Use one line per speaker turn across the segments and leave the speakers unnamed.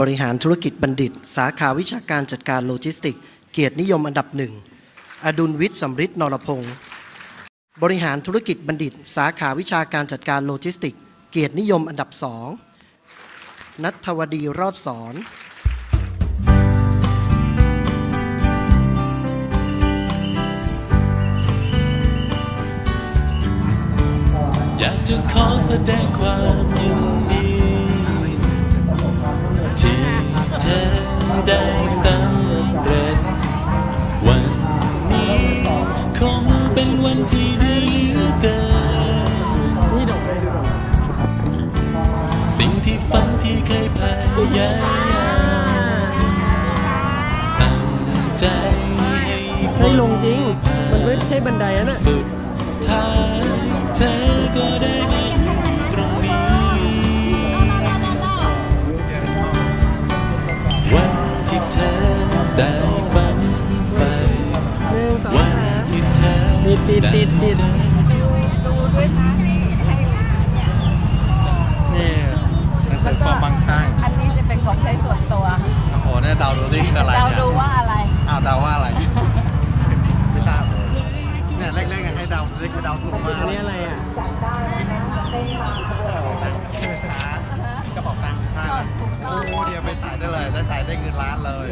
บริหารธุรกิจบัณฑิต สาขาวิชาการจัดการโลจิสติก เกียรตินิยมอันดับหนึ่ง อดุลวิทย์สำริดนรพงศ์บริหารธุรกิจบัณฑิต สาขาวิชาการจัดการโลจิสติก เกียรตินิยมอันดับสองนัทวดีรอดสอน
อยากจะขอแสดงความ นไดอะ
น่ะ
สุดท้ายเธอก็ได้มาอยู่ตรงนี้ วันที่เธอได้ฝันใฝ่
หนึ่งสอง
วัน
สาม
ที่เธอ
ติดติดติดติด
ไเจอ
นี่นั่นคือความมั่งคั่ง
อันนี้จะเป็นของใช้ส่วนตัว
โอ้โหเนี่ยเดาดูดิคืออะไร
เรา
เนี่ย
ดูว่าอะไร
อ้าวเดาว่าอะไร เนี่ยเล็กๆให้เดาเล็กๆเดาถูกมาก
อันนี้อะไรอะ
กระเป๋าตังค์ใช่ไหมโอ้เดียวไปถ่ายได้เลย ได้ถ่ายได้เงินล้านเลย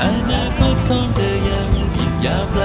อนาคตของเธอยังอีกยาวไกล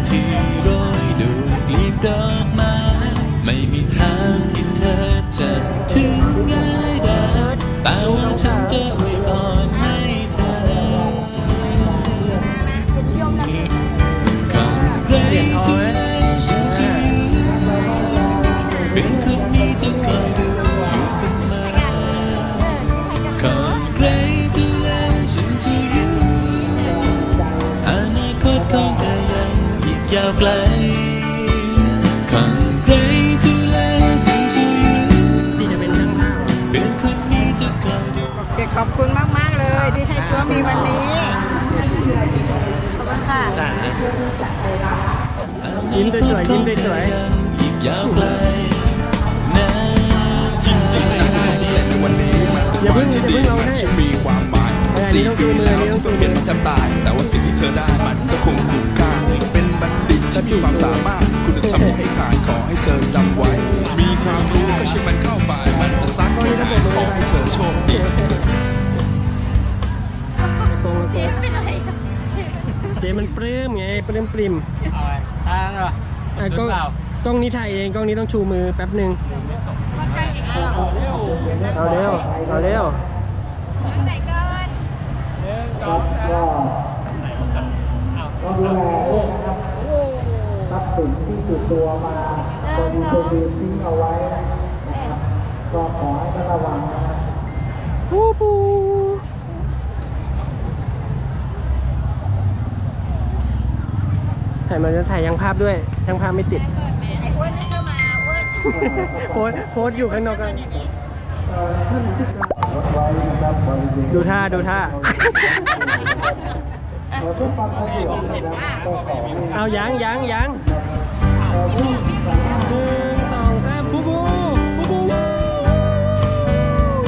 ทางที่โรยดูกลีบดอกไม้ไม่มีทางที่เธอจะถึงง่ายได้แต่ว่าฉันจะอวยพรให้เธอ Congratulations to you เป็นคนนี้จะคอยดูอยู่เสมอาวไกล Congratulations to you
ที่จะเป็นช่างภาพ
เป็นคนนี้จะคอยดู
โอเคขอบคุณมากมาก ๆ เลยที่ให้ตัวมีวันนี้ ขอบคุณค่ะ
ยิ้มสวยๆยิ้มสวย
อีกยาวไกลนะเธอ
วันนี้มัน
อย่าเพิ่งอย่า
ดี
เพิ่งร้อง
มัน
ไห้
จะมีความหมาย
เอออันนี้
สี่ปีแล้วที่
ต้อ
งเห็นแทบตาย แต่ว่าสิ่งที่เธอได้มันก็คงคุ้มค่า มีความสามารถ คุณธรรมให้ขาดขอให้เธอจำไว้ มีความรู้ก็ใช่มันเข้าไป มันจะซักแค่ไหนขอให้เธอโชคดี
ตรงเจ๊เป็นอะไรเจ๊มันปลื้มไงปลื้มปริม
ทางเหรอ
อะกล้องกล้องนี้ถ่ายเองกล้องนี้ต้องชูมือแป๊บหนึ่งเอาเร็วเอาเร็ว
ทรัพย์สินที่ติดตัวมาโดยมีตัวดีทิ้งเอาไว้นะครับก็ขอให้ท่านระวังนะครับ
ปูปูถ่ายมันจะถ่ายยังภาพด้วย ช่างภาพไม่ติดโพสต์โพสต์อยู่ข้างนอกกันดูท่าดูท่า เอายังยังยังหนึ่งสองสามบูบูบูบู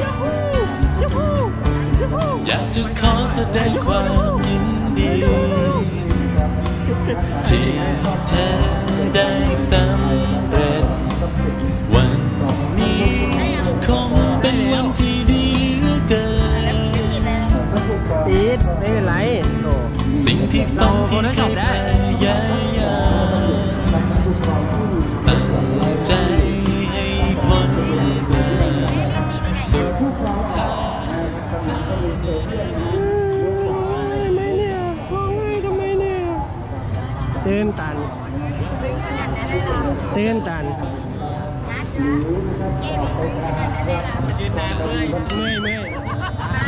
ยูฮูยูฮู
อยากจะขอแสดงความยินดี ที่เธอได้สำเร็ ที่ฝันที่เคยพยายามตั้งใจให้พ้นมาสุดท้ายเธอได้
ตื่นตันตื่นตันเมื่อยเมื่อย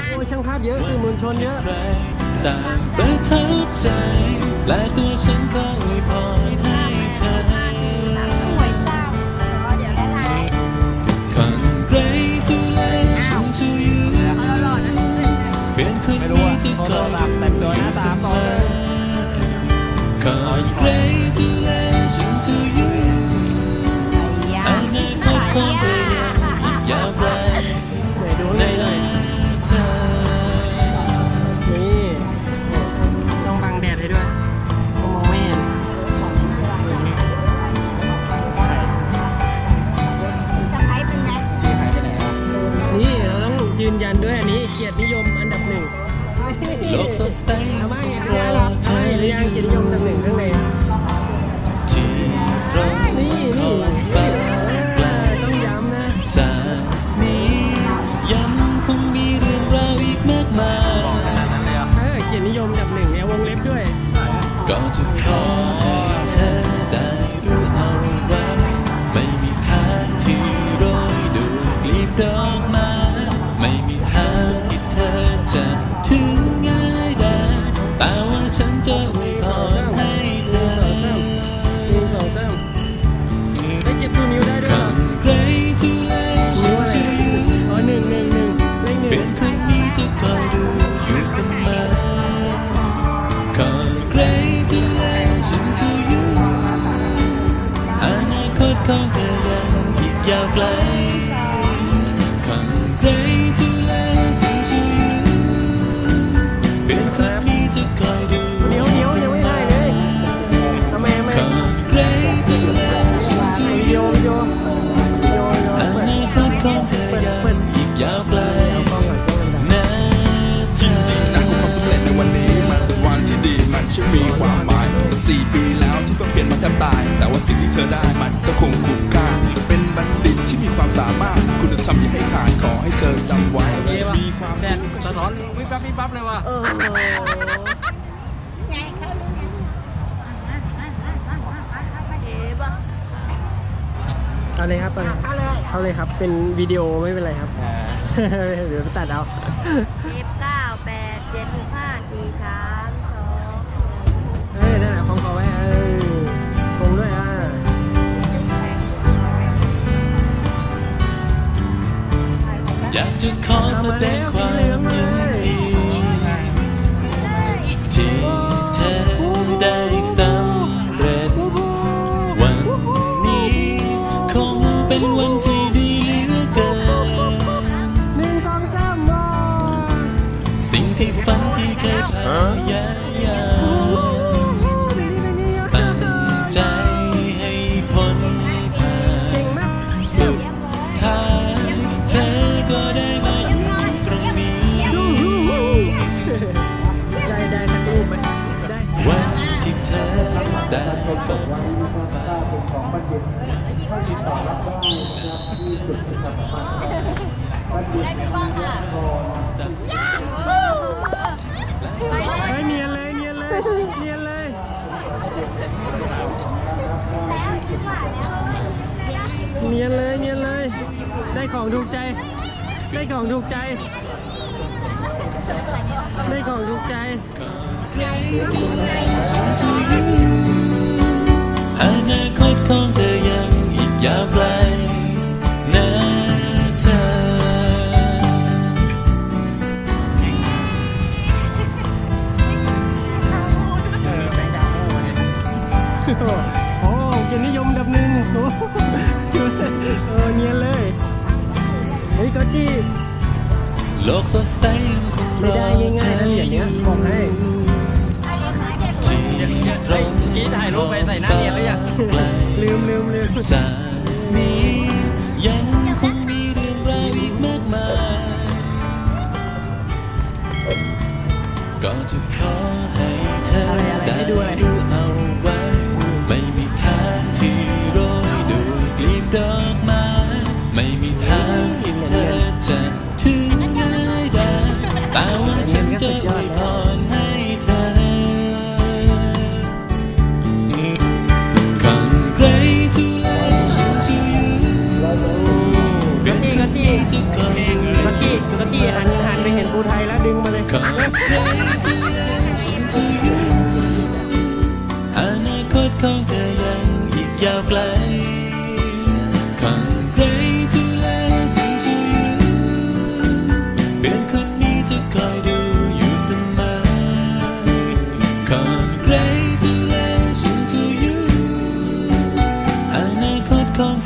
โอ้ช่างภาพเยอะสื่อมวลชนเยอะ
ต่างประทับใจ และตัวฉันก็อวยพรให้เธอ Congratulations to you เพื่อนคนนี้จะคอยดูอยู่เสมอ Congratulations to you อนาคตของเธอ
น
นี้เกี
ยรตินิยมอันดับหนึ่ง
โลกสดใส
เอาบ้าง
ร
เอา
อ
บ้าง
เธ
เอา
อ
หรือยังเกียรตินิยมอันดับหนึ่งข้างใน
ที่ตรง
นี่
ข
นี่
อบฟ้าไกล
ต้องย้ำนะ
จากนี้ยังคงมีเรื่องราวอีกมากมาย
เออเกียรตินิยมอันดับหนึ่งเนี่ยวงเล็บด้วย
ก็จะขอให้เธอ ห
มา
ย
สี่ปีแล้วที่ต้องเปลี่ยนมาแทบตาย แต่ว่าสิ่งที่เธอได้มันก็คงคุ้มค่าเป็นบัณฑิตที่มีความสามารถ คุณธรรมอย่าให้ขาดขอให้เธอจำไว้มีความ
แดดสะท้อนวิบวับวิบวับเลยว่ะเอาเลยครับเอาเลยเอาเลยครับ เป็นวิดีโอไม่เป็นไรครับ เดี๋ยวตัดเอา
สิบเก้าแปดเจ็ดห้าสี่สาม
ของเขาไว้เอ้ยคงด้วยอะ
อยากจะขอแสดงความ เฮ้
ยเนียนเลยเนียนเลยเนียนเลยเนียนเลยเนียนเลย ได้ของถูกใจ ได้ของถูกใจ ได้ของถูกใจ
อนาคตของเธอยังอีกยาวไกล
โอ้เกียรตินิยมดับหนึ่งโอ้เออเนียนเลยเฮ้ยก็จี้
โลกสดใสยังคงร
ไม่
อ
ได้
เธ
ง่ายๆ
อ
นะเหรียญเนี้ยบอกให้
ที่ตรง
กี้ถ่ายรูปไปใส่หน้าเนียนหรือยัง
ไกล
ลืมลืมลืม
จากนี้ยังคงมีเรื่องราวอีกมากมายก็จะขอให้เธอ
อะไรอะไร
ได้
ให้ดูอะไร
แต่ว่าฉันจะอวยพรให้เธอคนใครทุเลฉันจะยืนเป็นครั้งที่จะคอย
สกี้ลักี้หันหันไปเห็นปูไทยแล้วดึงมาเลย
คนอนาคตของเธอยังอีกยาวไกล